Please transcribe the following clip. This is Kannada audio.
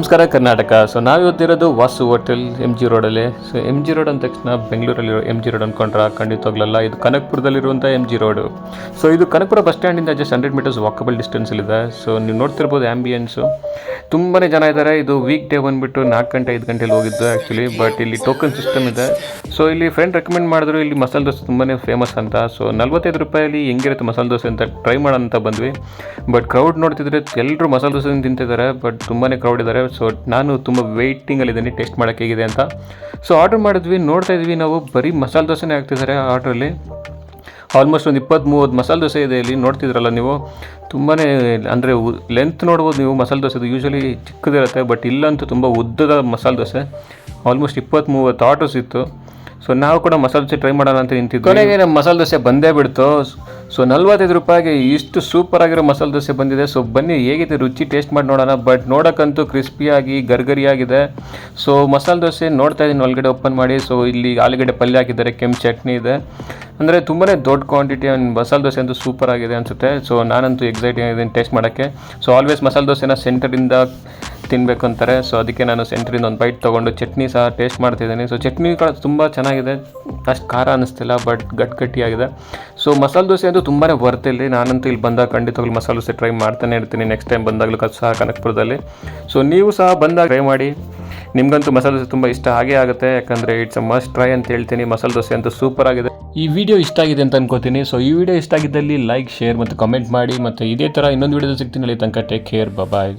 ನಮಸ್ಕಾರ, ಕರ್ನಾಟಕ. ಸೊ ನಾವು ಇವತ್ತಿರೋದು ವಾಸು ಹೋಟೆಲ್ ಎಂ ಜಿ ರೋಡಲ್ಲಿ ಸೊ ಎಂ ಜಿ ರೋಡ್ ಅಂದ ತಕ್ಷಣ ಬೆಂಗಳೂರಲ್ಲಿ ಎಂ ಜಿ ರೋಡ್ ಅಂದ್ಕೊಂಡ್ರೆ ಖಂಡಿತವಾಗ್ಲಲ್ಲ ಇದು ಕನಕಪುರದಲ್ಲಿರುವಂಥ ಎಂ ಜಿ ರೋಡು ಸೊ ಇದು ಕನಕಪುರ ಬಸ್ ಸ್ಟ್ಯಾಂಡಿಂದ ಜಸ್ಟ್ ಹಂಡ್ರೆಡ್ ಮೀಟರ್ಸ್ ವಾಕಬಲ್ ಡಿಸ್ಟೆನ್ಸಲ್ಲಿದೆ ಸೊ ನೀವು ನೋಡ್ತಿರ್ಬೋದು ಆ್ಯಂಬಿಯನ್ಸು ತುಂಬಾ ಜನ ಇದ್ದಾರೆ. ಇದು ವೀಕ್ ಡೇ ಬಂದುಬಿಟ್ಟು ನಾಲ್ಕು ಗಂಟೆ, ಐದು ಗಂಟೆಲಿ ಹೋಗಿದ್ದು ಆ್ಯಕ್ಚುಲಿ ಬಟ್ ಇಲ್ಲಿ ಟೋಕನ್ ಸಿಸ್ಟಮ್ ಇದೆ. ಸೊ ಇಲ್ಲಿ ಫ್ರೆಂಡ್ ರೆಕಮೆಂಡ್ ಮಾಡಿದ್ರು, ಇಲ್ಲಿ ಮಸಾಲೆ ದೋಸೆ ತುಂಬಾ ಫೇಮಸ್ ಅಂತ. ಸೊ ನಲ್ವತ್ತೈದು ರೂಪಾಯಲ್ಲಿ ಹೆಂಗಿರುತ್ತೆ ಮಸಾಲೆ ದೋಸೆ ಅಂತ ಟ್ರೈ ಮಾಡೋಣ ಅಂತ ಬಂದ್ವಿ. ಬಟ್ ಕ್ರೌಡ್ ನೋಡ್ತಿದ್ರೆ ಎಲ್ಲರೂ ಮಸಾಲೆ ದೋಸೆ ತಿಂತಿದ್ದಾರೆ ಬಟ್ ತುಂಬಾ ಕ್ರೌಡ್ ಇದ್ದಾರೆ. ಸೊ ನಾನು ತುಂಬ ವೆಯ್ಟಿಂಗಲ್ಲಿದ್ದೀನಿ ಟೆಸ್ಟ್ ಮಾಡೋಕ್ಕೆ ಹೇಗಿದೆ ಅಂತ. ಸೊ ಆರ್ಡರ್ ಮಾಡಿದ್ವಿ, ನೋಡ್ತಾ ಇದ್ವಿ, ನಾವು ಬರೀ ಮಸಾಲೆ ದೋಸೆನೇ ಹಾಕ್ತಿದ್ದಾರೆ ಆರ್ಡ್ರಲ್ಲಿ ಆಲ್ಮೋಸ್ಟ್ ಒಂದು ಇಪ್ಪತ್ತು ಮೂವತ್ತು ಮಸಾಲೆ ದೋಸೆ ಇದೆ ಇಲ್ಲಿ, ನೋಡ್ತಿದ್ರಲ್ಲ ನೀವು. ತುಂಬಾ ಅಂದರೆ ಲೆಂತ್ ನೋಡ್ಬೋದು ನೀವು ಮಸಾಲೆ ದೋಸೆದು ಯೂಶ್ವಲಿ ಚಿಕ್ಕದಿರುತ್ತೆ ಬಟ್ ಇಲ್ಲಂತೂ ತುಂಬ ಉದ್ದದ ಮಸಾಲೆ ದೋಸೆ. ಆಲ್ಮೋಸ್ಟ್ ಇಪ್ಪತ್ತು ಮೂವತ್ತು ಆರ್ಡರ್ಸ್ ಇತ್ತು. ಸೊ ನಾವು ಕೂಡ ಮಸಾಲೆ ದೋಸೆ ಟ್ರೈ ಮಾಡೋಣ ಅಂತ ನಿಂತಿದ್ದೆ ಕೊನೆಗೆ ನಮ್ಮ ಮಸಾಲೆ ದೋಸೆ ಬಂದೇ ಬಿಡ್ತು. ಸೊ ನಲ್ವತ್ತೈದು ರೂಪಾಯಿಗೆ ಇಷ್ಟು ಸೂಪರ್ ಆಗಿರೋ ಮಸಾಲೆ ದೋಸೆ ಬಂದಿದೆ. ಸೊ ಬನ್ನಿ ಹೇಗಿದೆ ರುಚಿ ಟೇಸ್ಟ್ ಮಾಡಿ ನೋಡೋಣ. ಬಟ್ ನೋಡೋಕ್ಕಂತೂ ಕ್ರಿಸ್ಪಿಯಾಗಿ ಗರ್ಗರಿಯಾಗಿದೆ ಸೊ ಮಸಾಲೆ ದೋಸೆ ನೋಡ್ತಾ ಇದ್ದೀನಿ. ಒಳಗಡೆ ಓಪನ್ ಮಾಡಿ. ಸೊ ಇಲ್ಲಿ ಆಲೂಗಡ್ಡೆ ಪಲ್ಯ ಹಾಕಿದ್ದಾರೆ. ಕೆಂಪು ಚಟ್ನಿ ಇದೆ. ಅಂದರೆ ತುಂಬಾ ದೊಡ್ಡ ಕ್ವಾಂಟಿಟಿ ಮಸಾಲೆ ದೋಸೆ ಅಂತೂ ಸೂಪರ್ ಆಗಿದೆ ಅನಿಸುತ್ತೆ. ಸೊ ನಾನಂತೂ ಎಕ್ಸೈಟಿಂಗ್ ಆಗಿದ್ದೀನಿ ಟೇಸ್ಟ್ ಮಾಡೋಕ್ಕೆ. ಸೊ ಆಲ್ವೇಸ್ ಮಸಾಲೆ ದೋಸೆನ ಸೆಂಟರಿಂದ ತಿನ್ನಬೇಕು ಅಂತಾರೆ. ಸೊ ಅದಕ್ಕೆ ನಾನು ಸೆಂಟ್ರಿಂದ ಒಂದು ಬೈಟ್ ತೊಗೊಂಡು ಚಟ್ನಿ ಸಹ ಟೇಸ್ಟ್ ಮಾಡ್ತಿದ್ದೀನಿ. ಸೊ ಚಟ್ನಿ ಕೂಡ ತುಂಬ ಚೆನ್ನಾಗಿದೆ. ಅಷ್ಟು ಖಾರ ಅನ್ನಿಸ್ತಿಲ್ಲ ಬಟ್ ಗಟ್ಟಿ ಗಟ್ಟಿಯಾಗಿದೆ ಸೊ ಮಸಾಲೆ ದೋಸೆ ಅಂತೂ ತುಂಬಾ ಬರ್ತಿಲ್ಲಿ ನಾನಂತೂ ಇಲ್ಲಿ ಬಂದಾಗ ಖಂಡಿತವಾಗ್ಲೂ ಮಸಾಲೆ ದೋಸೆ ಟ್ರೈ ಮಾಡ್ತಾನೆ ಇರ್ತೀನಿ. ನೆಕ್ಸ್ಟ್ ಟೈಮ್ ಬಂದಾಗಲೂ ಸಹ ಕನಕಪುರದಲ್ಲಿ. ಸೊ ನೀವು ಸಹ ಬಂದಾಗ ಟ್ರೈ ಮಾಡಿ. ನಿಮ್ಗಂತೂ ಮಸಾಲೆ ದೋಸೆ ತುಂಬ ಇಷ್ಟ ಆಗೇ ಆಗುತ್ತೆ. ಯಾಕಂದರೆ ಇಟ್ಸ್ ಅ ಮಸ್ಟ್ ಟ್ರೈ ಅಂತ ಹೇಳ್ತೀನಿ. ಮಸಾಲೆ ದೋಸೆ ಅಂತೂ ಸೂಪರ್ ಆಗಿದೆ. ಈ ವಿಡಿಯೋ ಇಷ್ಟ ಆಗಿದೆ ಅಂತ ಅನ್ಕೋತೀನಿ. ಸೊ ಈ ವಿಡಿಯೋ ಇಷ್ಟ ಆಗಿದ್ದಲ್ಲಿ ಲೈಕ್ ಶೇರ್ ಮತ್ತು ಕಮೆಂಟ್ ಮಾಡಿ. ಮತ್ತು ಇದೇ ಥರ ಇನ್ನೊಂದು ವಿಡಿಯೋದಲ್ಲಿ ಸಿಗ್ತೀನಿ. ಅಲ್ಲಿ ತನಕ ಟೇಕ್ ಕೇರ್ ಬಾಯ್